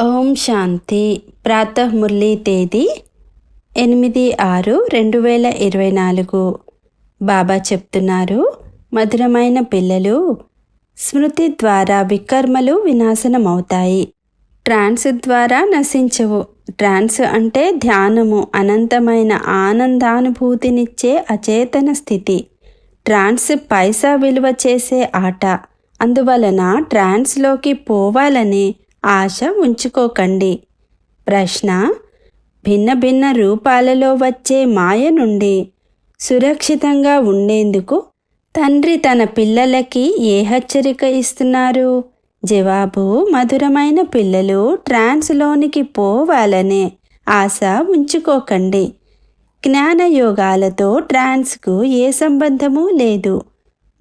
ఓం శాంతి. ప్రాతఃమురళి తేదీ ఎనిమిది ఆరు రెండు వేల ఇరవై నాలుగు. బాబా చెప్తున్నారు మధురమైన పిల్లలు స్మృతి ద్వారా వికర్మలు వినాశనమవుతాయి. ట్రాన్స్ ద్వారా నశించవు. ట్రాన్స్ అంటే ధ్యానము అనంతమైన ఆనందానుభూతినిచ్చే అచేతన స్థితి. ట్రాన్స్ పైసా విలువ చేసే ఆట. అందువలన ట్రాన్స్లోకి పోవాలనే ఆశ ఉంచుకోకండి. ప్రశ్న భిన్న భిన్న రూపాలలో వచ్చే మాయ నుండి సురక్షితంగా ఉండేందుకు తండ్రి తన పిల్లలకి ఏ హెచ్చరిక ఇస్తున్నారు? జవాబు మధురమైన పిల్లలు ట్రాన్స్లోనికి పోవాలనే ఆశ ఉంచుకోకండి. జ్ఞానయోగాలతో ట్రాన్స్కు ఏ సంబంధము లేదు.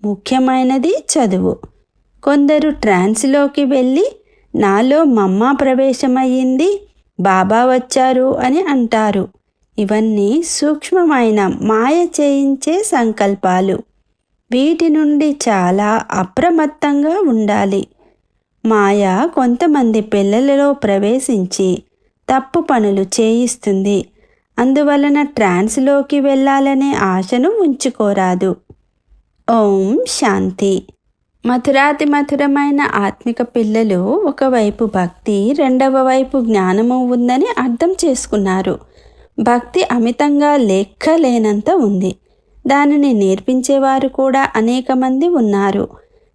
ముఖ్యమైనది చదువు. కొందరు ట్రాన్స్లోకి వెళ్ళి నాలో మమ్మ ప్రవేశమయ్యింది బాబా వచ్చారు అని అంటారు. ఇవన్నీ సూక్ష్మమైన మాయ చేయించే సంకల్పాలు. వీటి నుండి చాలా అప్రమత్తంగా ఉండాలి. మాయ కొంతమంది పిల్లలలో ప్రవేశించి తప్పు పనులు చేయిస్తుంది. అందువలన ట్రాన్స్లోకి వెళ్ళాలనే ఆశను ఉంచుకోరాదు. ఓం శాంతి. మధురాతి మధురమైన ఆత్మిక పిల్లలు ఒకవైపు భక్తి రెండవ వైపు జ్ఞానము ఉందని అర్థం చేసుకున్నారు. భక్తి అమితంగా లెక్కలేనంత ఉంది. దానిని నేర్పించేవారు కూడా అనేక మంది ఉన్నారు.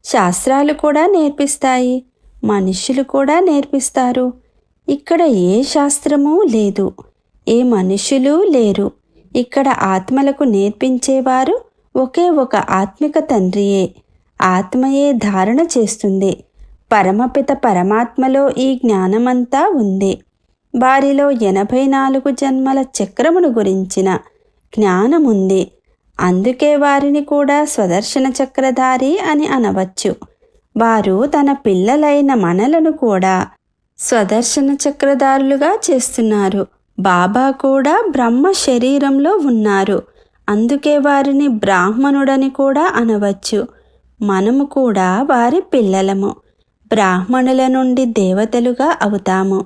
శాస్త్రాలు కూడా నేర్పిస్తాయి. మనుష్యులు కూడా నేర్పిస్తారు. ఇక్కడ ఏ శాస్త్రము లేదు. ఏ మనుషులు లేరు. ఇక్కడ ఆత్మలకు నేర్పించేవారు ఒకే ఒక ఆత్మిక తండ్రియే. ఆత్మయే ధారణ చేస్తుంది. పరమపిత పరమాత్మలో ఈ జ్ఞానమంతా ఉంది. వారిలో ఎనభై నాలుగు జన్మల చక్రమును గురించిన జ్ఞానముంది. అందుకే వారిని కూడా స్వదర్శన చక్రధారి అని అనవచ్చు. వారు తన పిల్లలైన మనలను కూడా స్వదర్శన చక్రధారులుగా చేస్తున్నారు. బాబా కూడా బ్రహ్మ శరీరంలో ఉన్నారు. అందుకే వారిని బ్రాహ్మణుడని కూడా అనవచ్చు. మనము కూడా వారి పిల్లలము. బ్రాహ్మణుల నుండి దేవతలుగా అవుతాము.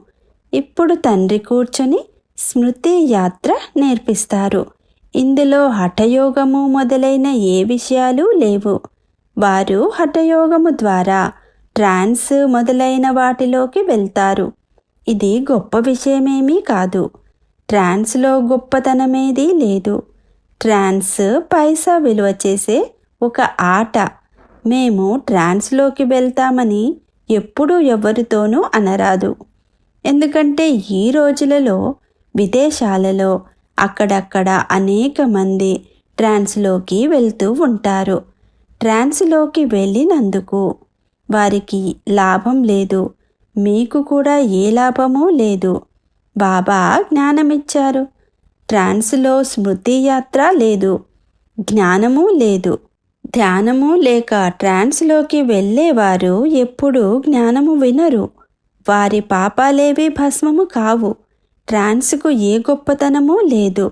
ఇప్పుడు తండ్రి కూర్చొని స్మృతి యాత్ర నేర్పిస్తారు. ఇందులో హఠయోగము మొదలైన ఏ విషయాలు లేవు. వారు హఠయోగము ద్వారా ట్రాన్స్ మొదలైన వాటిలోకి వెళ్తారు. ఇది గొప్ప విషయమేమీ కాదు. ట్రాన్స్లో గొప్పతనమేదీ లేదు. ట్రాన్స్ పైసా విలువ చేసే ఒక ఆట. మేము ట్రాన్స్లోకి వెళ్తామని ఎప్పుడూ ఎవరితోనూ అనరాదు. ఎందుకంటే ఈ రోజులలో విదేశాలలో అక్కడక్కడ అనేక మంది ట్రాన్స్లోకి వెళ్తూ ఉంటారు. ట్రాన్స్లోకి వెళ్ళినందుకు వారికి లాభం లేదు. మీకు కూడా ఏ లాభమూ లేదు. బాబా జ్ఞానమిచ్చారు. ట్రాన్స్లో స్మృతి యాత్ర లేదు. జ్ఞానము లేదు. ధ్యానము లేక ట్రాన్స్లోకి వెళ్ళేవారు ఎప్పుడూ జ్ఞానము వినరు. వారి పాపాలేవి భస్మము కావు. ట్రాన్స్కు ఏ గొప్పతనమూ లేదు.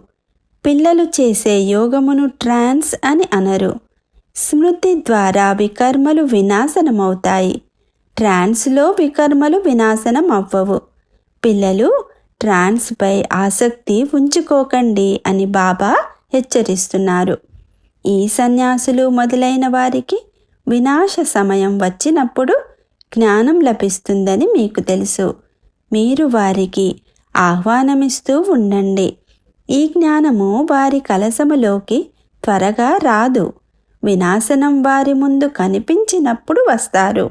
పిల్లలు చేసే యోగమును ట్రాన్స్ అని అనరు. స్మృతి ద్వారా వికర్మలు వినాశనమవుతాయి. ట్రాన్స్లో వికర్మలు వినాశనం అవ్వవు పిల్లలు ట్రాన్స్పై ఆసక్తి ఉంచుకోకండి అని బాబా హెచ్చరిస్తున్నారు. ఈ సన్యాసులు మొదలైన వారికి వినాశ సమయం వచ్చినప్పుడు జ్ఞానం లభిస్తుందని మీకు తెలుసు. మీరు వారికి ఆహ్వానమిస్తూ ఉండండి. ఈ జ్ఞానము వారి కలసములోకి త్వరగా రాదు. వినాశనం వారి ముందు కనిపించినప్పుడు వస్తారు.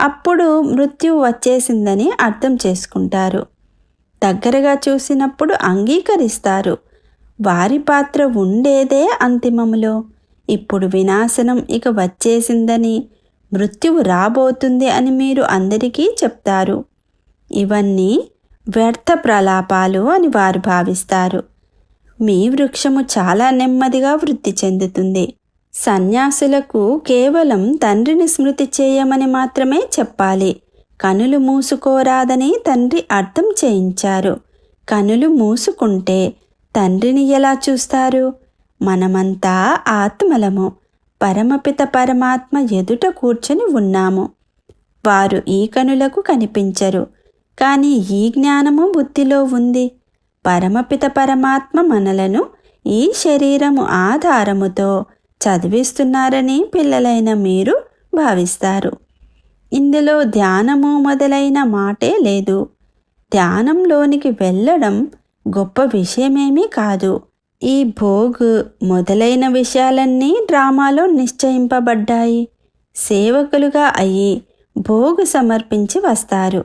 అప్పుడు మృత్యు వచ్చేసిందని అర్థం చేసుకుంటారు. దగ్గరగా చూసినప్పుడు అంగీకరిస్తారు. వారి పాత్ర ఉండేదే అంతిమములో. ఇప్పుడు వినాశనం ఇక వచ్చేసిందని మృత్యువు రాబోతుంది అని మీరు అందరికీ చెప్తారు. ఇవన్నీ వ్యర్థ ప్రలాపాలు అని వారు భావిస్తారు. మీ వృక్షము చాలా నెమ్మదిగా వృద్ధి చెందుతుంది. సన్యాసులకు కేవలం తండ్రిని స్మృతి చేయమని మాత్రమే చెప్పాలి. కనులు మూసుకోరాదని తండ్రి అర్థం చేయించారు. కనులు మూసుకుంటే తండ్రిని ఎలా చూస్తారు? మనమంతా ఆత్మలము. పరమపిత పరమాత్మ ఎదుట కూర్చొని ఉన్నాము. వారు ఈ కనులకు కనిపించరు. కానీ ఈ జ్ఞానము బుద్ధిలో ఉంది. పరమపిత పరమాత్మ మనలను ఈ శరీరము ఆధారముతో చదివిస్తున్నారని పిల్లలైన మీరు భావిస్తారు. ఇందులో ధ్యానము మొదలైన మాటే లేదు. ధ్యానంలోనికి వెళ్ళడం గొప్ప విషయమేమీ కాదు. ఈ భోగ్ మొదలైన విషయాలన్నీ డ్రామాలో నిశ్చయింపబడ్డాయి. సేవకులుగా అయ్యి భోగు సమర్పించి వస్తారు.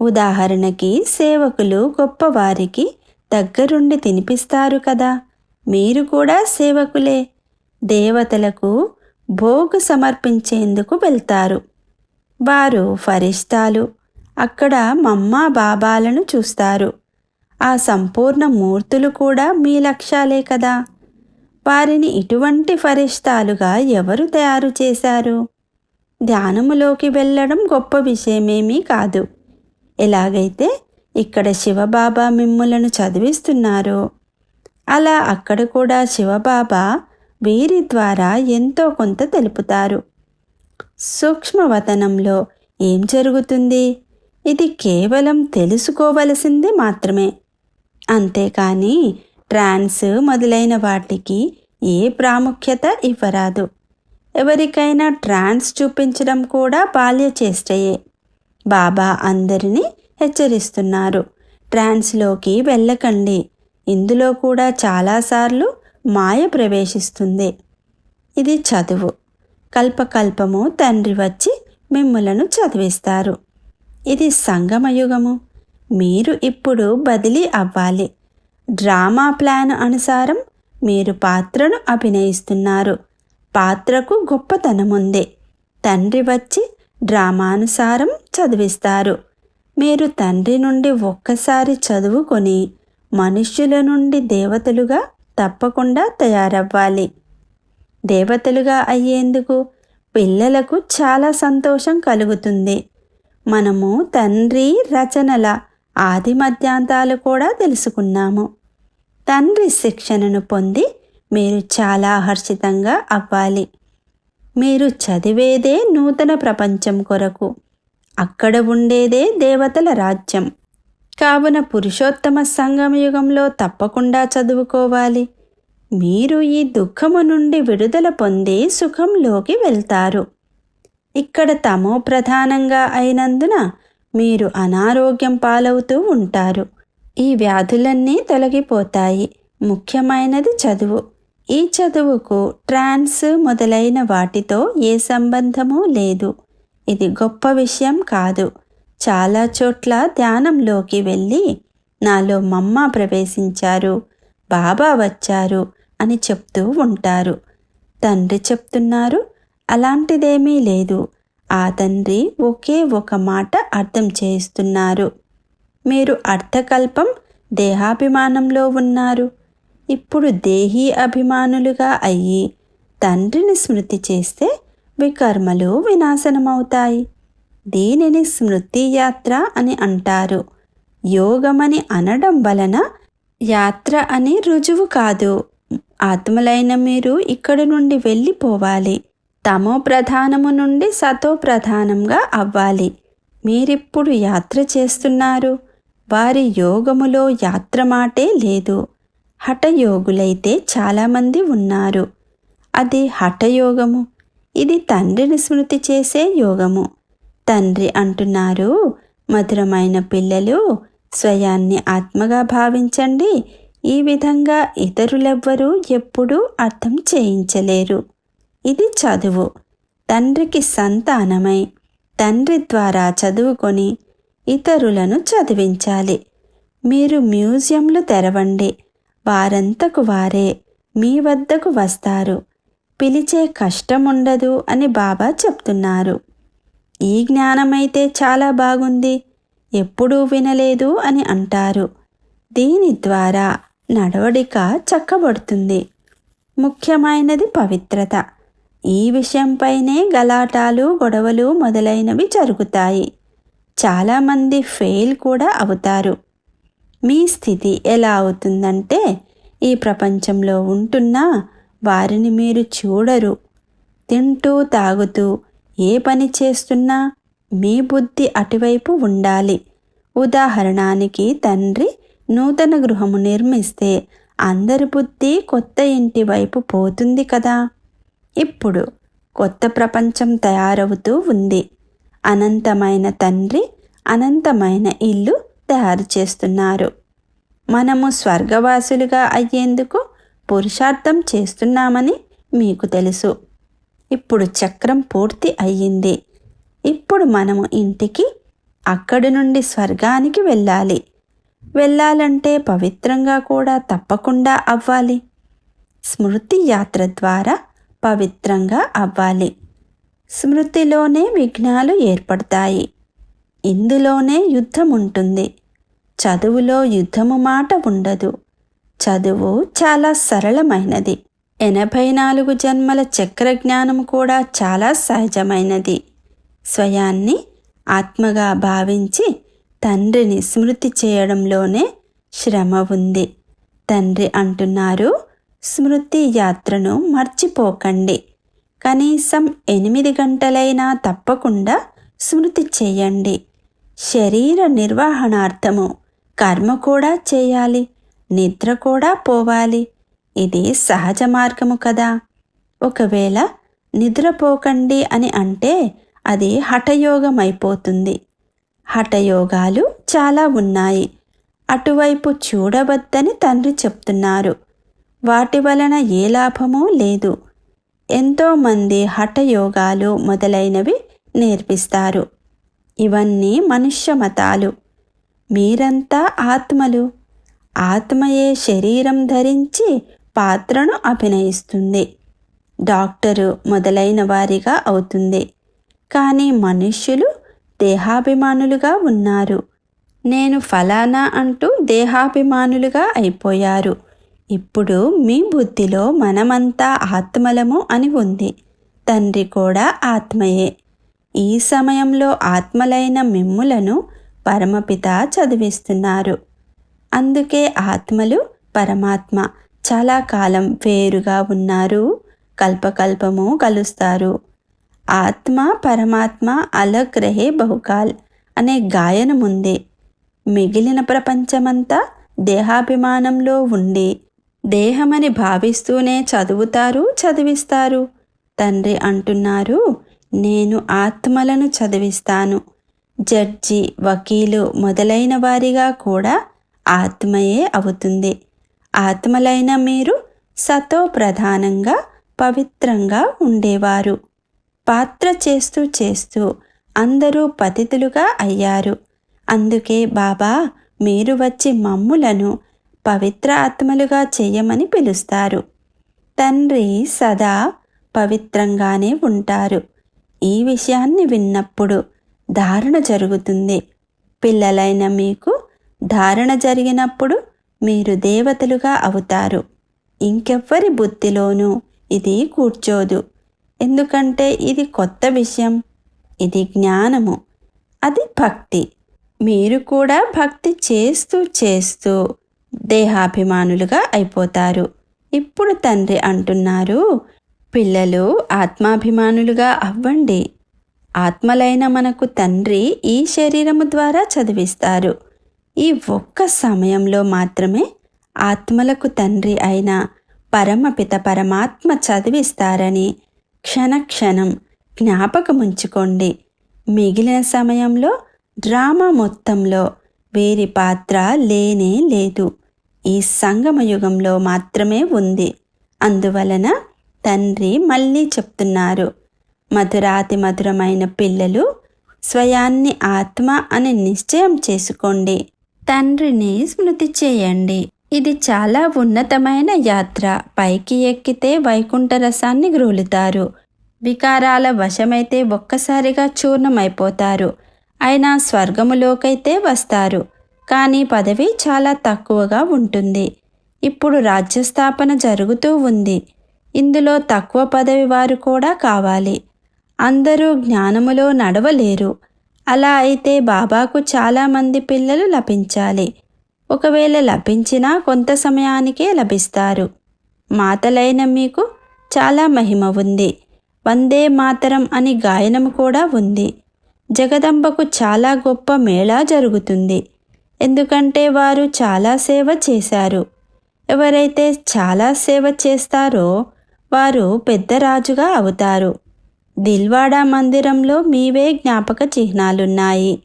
ఉదాహరణకి సేవకులు గొప్పవారికి దగ్గరుండి తినిపిస్తారు కదా. మీరు కూడా సేవకులే. దేవతలకు భోగు సమర్పించేందుకు వెళ్తారు. వారు ఫరిష్టాలు. అక్కడ మమ్మా బాబాలను చూస్తారు. ఆ సంపూర్ణ మూర్తులు కూడా మీ లక్ష్యాలే కదా. వారిని ఇటువంటి ఫరిష్తాలుగా ఎవరు తయారు చేశారు? ధ్యానములోకి వెళ్ళడం గొప్ప విషయమేమీ కాదు. ఎలాగైతే ఇక్కడ శివబాబా మిమ్ములను చదివిస్తున్నారు అలా అక్కడ కూడా శివబాబా వీరి ద్వారా ఎంతో కొంత తెలుపుతారు. సూక్ష్మవతనంలో ఏం జరుగుతుంది? ఇది కేవలం తెలుసుకోవలసింది మాత్రమే. అంతేకాని ట్రాన్స్ మొదలైన వాటికి ఏ ప్రాముఖ్యత ఇవ్వరాదు. ఎవరికైనా ట్రాన్స్ చూపించడం కూడా బాల్య చేష్టయే. బాబా అందరినీ హెచ్చరిస్తున్నారు. ట్రాన్స్లోకి వెళ్ళకండి. ఇందులో కూడా చాలాసార్లు మాయ ప్రవేశిస్తుంది. ఇది చదువు. కల్పకల్పము తండ్రి వచ్చి మిమ్ములను చదివిస్తారు. ఇది సంగమయుగము. మీరు ఇప్పుడు బదిలీ అవ్వాలి. డ్రామా ప్లాన్ అనుసారం మీరు పాత్రను అభినయిస్తున్నారు. పాత్రకు గొప్పతనముంది తండ్రి వచ్చి డ్రామానుసారం చదివిస్తారు. మీరు తండ్రి నుండి ఒక్కసారి చదువుకొని మనుష్యుల నుండి దేవతలుగా తప్పకుండా తయారవ్వాలి. దేవతలుగా అయ్యేందుకు పిల్లలకు చాలా సంతోషం కలుగుతుంది. మనము తండ్రి రచనల ఆది మధ్యాంతాలు కూడా తెలుసుకున్నాము. తండ్రి శిక్షణను పొంది మీరు చాలా హర్షితంగా అవ్వాలి. మీరు చదివేదే నూతన ప్రపంచం కొరకు. అక్కడ ఉండేదే దేవతల రాజ్యం. కావున పురుషోత్తమ సంగమ యుగంలో తప్పకుండా చదువుకోవాలి. మీరు ఈ దుఃఖము నుండి విడుదల పొంది సుఖంలోకి వెళ్తారు. ఇక్కడ తమో ప్రధానంగా అయినందున మీరు అనారోగ్యం పాలవుతూ ఉంటారు. ఈ వ్యాధులన్నీ తొలగిపోతాయి. ముఖ్యమైనది చదువు. ఈ చదువుకు ట్రాన్స్ మొదలైన వాటితో ఏ సంబంధము లేదు. ఇది గొప్ప విషయం కాదు. చాలా చోట్ల ధ్యానంలోకి వెళ్ళి నాలో మమ్మ ప్రవేశించారు. బాబా వచ్చారు అని చెప్తూ ఉంటారు. తండ్రి చెప్తున్నారు అలాంటిదేమీ లేదు. ఆ తండ్రి ఒకే ఒక మాట అర్థం చేస్తున్నారు మీరు అర్థకల్పం దేహాభిమానంలో ఉన్నారు. ఇప్పుడు దేహీ అభిమానులుగా అయ్యి తండ్రిని స్మృతి చేస్తే వికర్మలు వినాశనమవుతాయి. దీనిని స్మృతి యాత్ర అని అంటారు. యోగమని అనడం వలన యాత్ర అని రుజువు కాదు. ఆత్మలైన మీరు ఇక్కడి నుండి వెళ్ళిపోవాలి. తమో ప్రధానము నుండి సతో ప్రధానంగా అవ్వాలి. మీరిప్పుడు యాత్ర చేస్తున్నారు. వారి యోగములో యాత్ర మాటే లేదు. హఠయోగులైతే చాలామంది ఉన్నారు. అది హఠయోగము. ఇది తండ్రిని స్మృతి చేసే యోగము. తండ్రి అంటున్నారు మధురమైన పిల్లలు స్వయాన్ని ఆత్మగా భావించండి. ఈ విధంగా ఇతరులెవ్వరూ ఎప్పుడూ అర్థం చేయించలేరు. ఇది చదువు. తండ్రికి సంతానమై తండ్రి ద్వారా చదువుకొని ఇతరులను చదివించాలి. మీరు మ్యూజియంలు తెరవండి. వారంతకు వారే మీ వద్దకు వస్తారు. పిలిచే కష్టం ఉండదు అని బాబా చెప్తున్నారు. ఈ జ్ఞానమైతే చాలా బాగుంది. ఎప్పుడూ వినలేదు అని అంటారు. దీని ద్వారా నడవడిక చక్కబడుతుంది. ముఖ్యమైనది పవిత్రత. ఈ విషయంపైనే గలాటాలు గొడవలు మొదలైనవి జరుగుతాయి. చాలామంది ఫెయిల్ కూడా అవుతారు. మీ స్థితి ఎలా అవుతుందంటే ఈ ప్రపంచంలో ఉంటున్నా వారిని మీరు చూడరు. తింటూ తాగుతూ ఏ పని చేస్తున్నా మీ బుద్ధి అటువైపు ఉండాలి. ఉదాహరణానికి తండ్రి నూతన గృహము నిర్మిస్తే అందరి బుద్ధి కొత్త ఇంటి వైపు పోతుంది కదా. ఇప్పుడు కొత్త ప్రపంచం తయారవుతూ ఉంది. అనంతమైన తండ్రి అనంతమైన ఇల్లు తయారు చేస్తున్నారు. మనము స్వర్గవాసులుగా అయ్యేందుకు పురుషార్థం చేస్తున్నామని మీకు తెలుసు. ఇప్పుడు చక్రం పూర్తి అయ్యింది. ఇప్పుడు మనము ఇంటికి అక్కడి నుండి స్వర్గానికి వెళ్ళాలి. వెళ్ళాలంటే పవిత్రంగా కూడా తప్పకుండా అవ్వాలి. స్మృతి యాత్ర ద్వారా పవిత్రంగా అవ్వాలి. స్మృతిలోనే విఘ్నాలు ఏర్పడతాయి. ఇందులోనే యుద్ధం ఉంటుంది చదువులో యుద్ధము మాట ఉండదు. చదువు చాలా సరళమైనది. ఎనభై నాలుగు జన్మల చక్ర జ్ఞానం కూడా చాలా సహజమైనది. స్వయాన్ని ఆత్మగా భావించి తండ్రిని స్మృతి చేయడంలోనే శ్రమ ఉంది. తండ్రి అంటున్నారు స్మృతి యాత్రను మర్చిపోకండి. కనీసం ఎనిమిది గంటలైనా తప్పకుండా స్మృతి చేయండి. శరీర నిర్వహణార్థము కర్మ కూడా చేయాలి నిద్ర కూడా పోవాలి. ఇది సహజ మార్గము కదా. ఒకవేళ నిద్రపోకండి అని అంటే అది హఠయోగం అయిపోతుంది హఠయోగాలు చాలా ఉన్నాయి. అటువైపు చూడవద్దని తండ్రి చెప్తున్నారు. వాటి వలన ఏ లాభమూ లేదు. ఎంతోమంది హఠయోగాలు మొదలైనవి నేర్పిస్తారు. ఇవన్నీ మనుష్య మతాలు. మీరంతా ఆత్మలు. ఆత్మయే శరీరం ధరించి పాత్రను అభినయిస్తుంది. డాక్టరు మొదలైన వారిగా అవుతుంది. కానీ మనుష్యులు దేహాభిమానులుగా ఉన్నారు. నేను ఫలానా అంటూ దేహాభిమానులుగా అయిపోయారు. ఇప్పుడు మీ బుద్ధిలో మనమంతా ఆత్మలము అని ఉంది. తండ్రి కూడా ఆత్మయే. ఈ సమయంలో ఆత్మలైన మిమ్ములను పరమపిత చదివిస్తున్నారు. అందుకే ఆత్మలు పరమాత్మ. చాలా కాలం వేరుగా ఉన్నారు. కల్పకల్పము కలుస్తారు. ఆత్మ పరమాత్మ అలగ్ రహే బహుకాల్ అనే గాయనముంది. మిగిలిన ప్రపంచమంతా దేహాభిమానంలో ఉండి దేహమని భావిస్తూనే చదువుతారు చదివిస్తారు. తండ్రి అంటున్నారు నేను ఆత్మలను చదివిస్తాను. జడ్జి వకీలు మొదలైన వారిగా కూడా ఆత్మయే అవుతుంది. ఆత్మలైన మీరు సతో ప్రధానంగా పవిత్రంగా ఉండేవారు. పాత్ర చేస్తూ చేస్తూ అందరూ పతితులుగా అయ్యారు. అందుకే బాబా మీరు వచ్చి మమ్ములను పవిత్ర ఆత్మలుగా చేయమని పిలుస్తారు. తండ్రి సదా పవిత్రంగానే ఉంటారు. ఈ విషయాన్ని విన్నప్పుడు ధారణ జరుగుతుంది. పిల్లలైన మీకు ధారణ జరిగినప్పుడు మీరు దేవతలుగా అవుతారు. ఇంకెవ్వరి బుద్ధిలోనూ ఇది కూర్చోదు. ఎందుకంటే ఇది కొత్త విషయం. ఇది జ్ఞానము. అది భక్తి. మీరు కూడా భక్తి చేస్తూ చేస్తూ దేహాభిమానులుగా అయిపోతారు. ఇప్పుడు తండ్రి అంటున్నారు పిల్లలు ఆత్మాభిమానులుగా అవ్వండి. ఆత్మలైన మనకు తండ్రి ఈ శరీరము ద్వారా చదివిస్తారు. ఈ ఒక్క సమయంలో మాత్రమే ఆత్మలకు తండ్రి అయిన పరమపిత పరమాత్మ చదివిస్తారని క్షణక్షణం జ్ఞాపకముంచుకోండి మిగిలిన సమయంలో డ్రామా మొత్తంలో వీరి పాత్ర లేనే లేదు. ఈ సంగమ యుగంలో మాత్రమే ఉంది. అందువలన తండ్రి మళ్ళీ చెప్తున్నారు మధురాతి మధురమైన పిల్లలు స్వయాన్ని ఆత్మ అని నిశ్చయం చేసుకోండి. తండ్రిని స్మృతి చేయండి. ఇది చాలా ఉన్నతమైన యాత్ర. పైకి ఎక్కితే వైకుంఠ రసాన్ని గ్రూలుతారు. వికారాల వశమైతే ఒక్కసారిగా చూర్ణమైపోతారు. అయినా స్వర్గములోకైతే వస్తారు. కానీ పదవి చాలా తక్కువగా ఉంటుంది. ఇప్పుడు రాజ్యస్థాపన జరుగుతూ ఉంది. ఇందులో తక్కువ పదవి వారు కూడా కావాలి. అందరూ జ్ఞానములో నడవలేరు. అలా అయితే బాబాకు చాలామంది పిల్లలు లభించాలి. ఒకవేళ లభించినా కొంత సమయానికే లభిస్తారు. మాతలైన మీకు చాలా మహిమ ఉంది. వందే మాతరం అని గాయనం కూడా ఉంది. జగదంబకు చాలా గొప్ప మేళా జరుగుతుంది. ఎందుకంటే వారు చాలా సేవ చేశారు. ఎవరైతే చాలా సేవ చేస్తారో వారు పెద్ద రాజుగా అవుతారు. దిల్వాడా మందిరంలో మీవే జ్ఞాపక చిహ్నాలున్నాయి.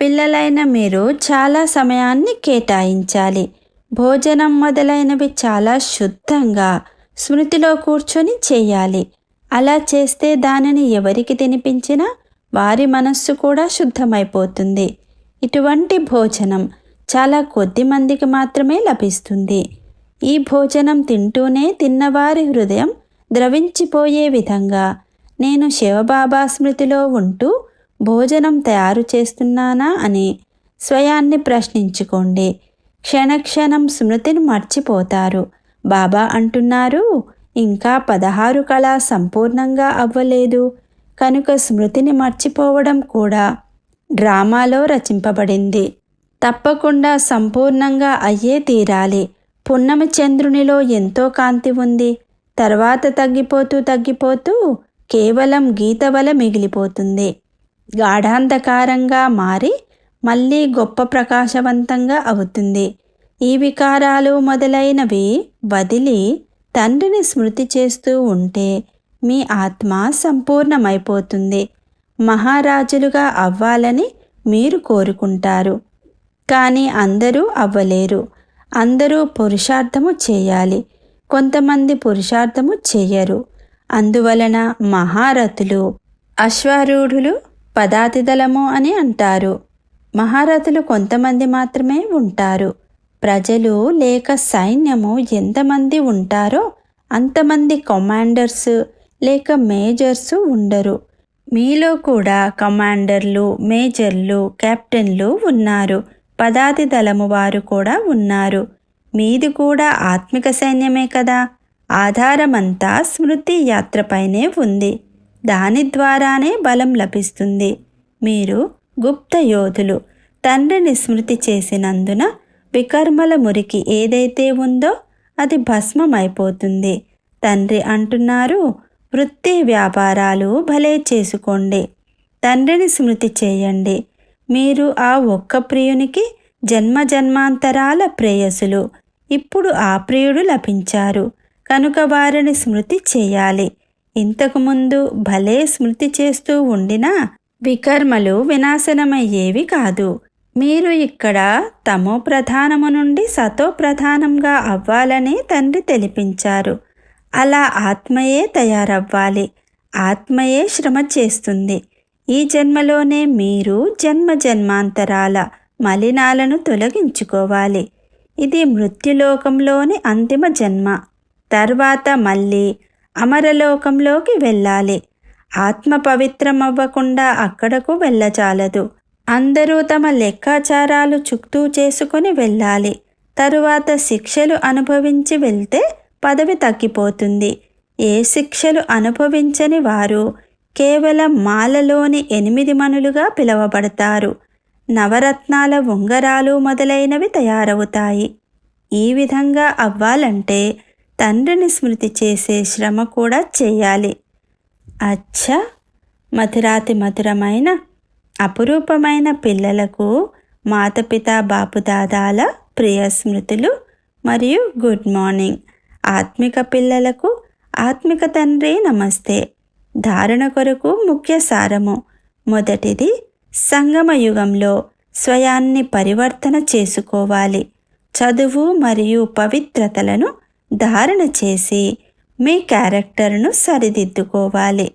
పిల్లలైన మీరు చాలా సమయాన్ని కేటాయించాలి. భోజనం మొదలైనవి చాలా శుద్ధంగా స్మృతిలో కూర్చొని చేయాలి. అలా చేస్తే దానిని ఎవరికి తినిపించినా వారి మనస్సు కూడా శుద్ధమైపోతుంది. ఇటువంటి భోజనం చాలా కొద్ది మందికి మాత్రమే లభిస్తుంది. ఈ భోజనం తింటూనే తిన్నవారి హృదయం ద్రవించిపోయే విధంగా నేను శివబాబా స్మృతిలో ఉంటూ భోజనం తయారు చేస్తున్నానా అని స్వయాన్ని ప్రశ్నించుకోండి. క్షణక్షణం స్మృతిని మర్చిపోతారు. బాబా అంటున్నారు ఇంకా పదహారు కళ సంపూర్ణంగా అవ్వలేదు. కనుక స్మృతిని మర్చిపోవడం కూడా డ్రామాలో రచింపబడింది. తప్పకుండా సంపూర్ణంగా అయ్యే తీరాలి. పున్నమి చంద్రునిలో ఎంతో కాంతి ఉంది. తర్వాత తగ్గిపోతూ తగ్గిపోతూ కేవలం గీత వల మిగిలిపోతుంది. గాఢాంధకారంగా మారి మళ్ళీ గొప్ప ప్రకాశవంతంగా అవుతుంది. ఈ వికారాలు మొదలైనవి వదిలి తండ్రిని స్మృతి చేస్తూ ఉంటే మీ ఆత్మ సంపూర్ణమైపోతుంది. మహారాజులుగా అవ్వాలని మీరు కోరుకుంటారు. కానీ అందరూ అవ్వలేరు. అందరూ పురుషార్థము చేయాలి. కొంతమంది పురుషార్థము చేయరు. అందువలన మహారథులు అశ్వారూఢులు పదాతిదళము అని అంటారు. మహారథులు కొంతమంది మాత్రమే ఉంటారు. ప్రజలు లేక సైన్యము ఎంతమంది ఉంటారో అంతమంది కమాండర్స్ లేక మేజర్స్ ఉండరు. మీలో కూడా కమాండర్లు మేజర్లు కెప్టెన్లు ఉన్నారు. పదాతి దళము వారు కూడా ఉన్నారు. మీది కూడా ఆత్మిక సైన్యమే కదా? ఆధారమంతా స్మృతి యాత్రపైనే ఉంది. దాని ద్వారానే బలం లభిస్తుంది. మీరు గుప్త యోధులు. తండ్రిని స్మృతి చేసినందున వికర్మల మురికి ఏదైతే ఉందో అది భస్మమైపోతుంది. తండ్రి అంటున్నారు వృత్తి వ్యాపారాలు భలే చేసుకోండి. తండ్రిని స్మృతి చేయండి. మీరు ఆ ఒక్క ప్రియునికి జన్మ జన్మాంతరాల ప్రేయసులు. ఇప్పుడు ఆ ప్రియుడు లభించారు. కనుక వారిని స్మృతి చేయాలి. ఇంతకుముందు భలే స్మృతి చేస్తూ ఉండినా వికర్మలు వినాశనమయ్యేవి కాదు. మీరు ఇక్కడ తమో ప్రధానము నుండి సతో ప్రధానంగా అవ్వాలని తండ్రి తెలిపించారు. అలా ఆత్మయే తయారవ్వాలి. ఆత్మయే శ్రమ చేస్తుంది. ఈ జన్మలోనే మీరు జన్మ జన్మాంతరాల మలినాలను తొలగించుకోవాలి. ఇది మృత్యులోకంలోని అంతిమ జన్మ. తర్వాత మళ్ళీ అమరలోకంలోకి వెళ్ళాలి. ఆత్మ పవిత్రమవ్వకుండా అక్కడకు వెళ్ళచాలదు అందరూ తమ లెక్కాచారాలు చుక్తూ చేసుకొని వెళ్ళాలి. తరువాత శిక్షలు అనుభవించి వెళ్తే పదవి తగ్గిపోతుంది. ఏ శిక్షలు అనుభవించని వారు కేవలం మాలలోని ఎనిమిది మనులుగా పిలువబడతారు. నవరత్నాల ఉంగరాలు మొదలైనవి తయారవుతాయి. ఈ విధంగా అవ్వాలంటే తండ్రిని స్మృతి చేసే శ్రమ కూడా చేయాలి. అచ్చా! మధురాతి మధురమైన అపురూపమైన పిల్లలకు మాతపిత బాపుదాదాల ప్రియ స్మృతులు మరియు గుడ్ మార్నింగ్. ఆత్మిక పిల్లలకు ఆత్మిక తండ్రి నమస్తే. ధారణ కొరకు ముఖ్య సారము. మొదటిది సంగమ యుగంలో స్వయాన్ని పరివర్తన చేసుకోవాలి. చదువు మరియు పవిత్రతలను ధారణ చేసి మీ క్యారెక్టర్ను సరిదిద్దుకోవాలి.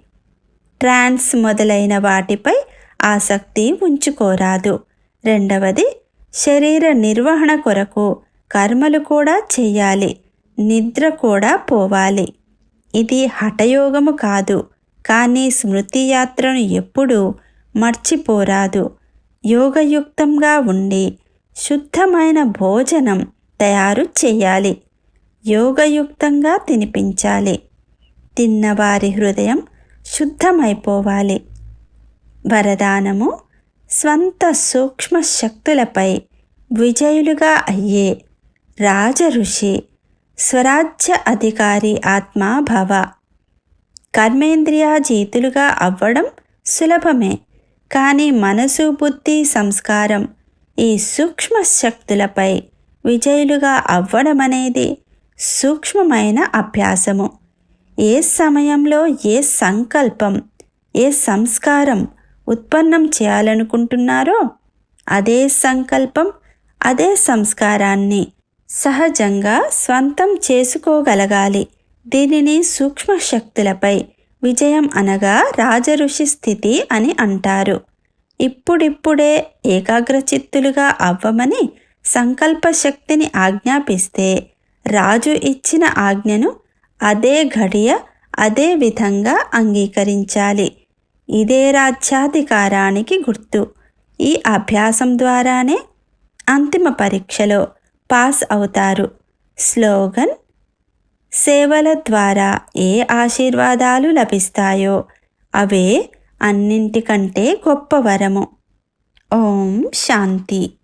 ట్రాన్స్ మొదలైన వాటిపై ఆసక్తి ఉంచుకోరాదు. రెండవది శరీర నిర్వహణ కొరకు కర్మలు కూడా చేయాలి. నిద్ర కూడా పోవాలి. ఇది హఠయోగము కాదు కానీ స్మృతి యాత్రను ఎప్పుడూ మర్చిపోరాదు. యోగయుక్తంగా ఉండి శుద్ధమైన భోజనం తయారు చేయాలి. యోగయుక్తంగా తినిపించాలి. తిన్నవారి హృదయం శుద్ధమైపోవాలి. వరదానము స్వంత సూక్ష్మ శక్తులపై విజయులుగా అయ్యే రాజ ఋషి స్వరాజ్య అధికారి ఆత్మా భవ. కర్మేంద్రియాజీతులుగా అవ్వడం సులభమే కానీ మనసు బుద్ధి సంస్కారం ఈ సూక్ష్మ శక్తులపై విజయులుగా అవ్వడం అనేది సూక్ష్మమైన అభ్యాసము. ఏ సమయంలో ఏ సంకల్పం ఏ సంస్కారం ఉత్పన్నం చేయాలనుకుంటున్నారో అదే సంకల్పం అదే సంస్కారాన్ని సహజంగా స్వంతం చేసుకోగలగాలి. దీనిని సూక్ష్మ శక్తులపై విజయం అనగా రాజఋషి స్థితి అని అంటారు. ఇప్పుడిప్పుడే ఏకాగ్రచిత్తులుగా అవ్వమని సంకల్ప శక్తిని ఆజ్ఞాపిస్తే రాజు ఇచ్చిన ఆజ్ఞను అదే ఘడియ అదే విధంగా అంగీకరించాలి. ఇదే రాజ్యాధికారానికి గుర్తు. ఈ అభ్యాసం ద్వారానే అంతిమ పరీక్షలో పాస్ అవుతారు. స్లోగన్ సేవల ద్వారా ఏ ఆశీర్వాదాలు లభిస్తాయో అవే అన్నింటికంటే గొప్ప వరము. ఓం శాంతి.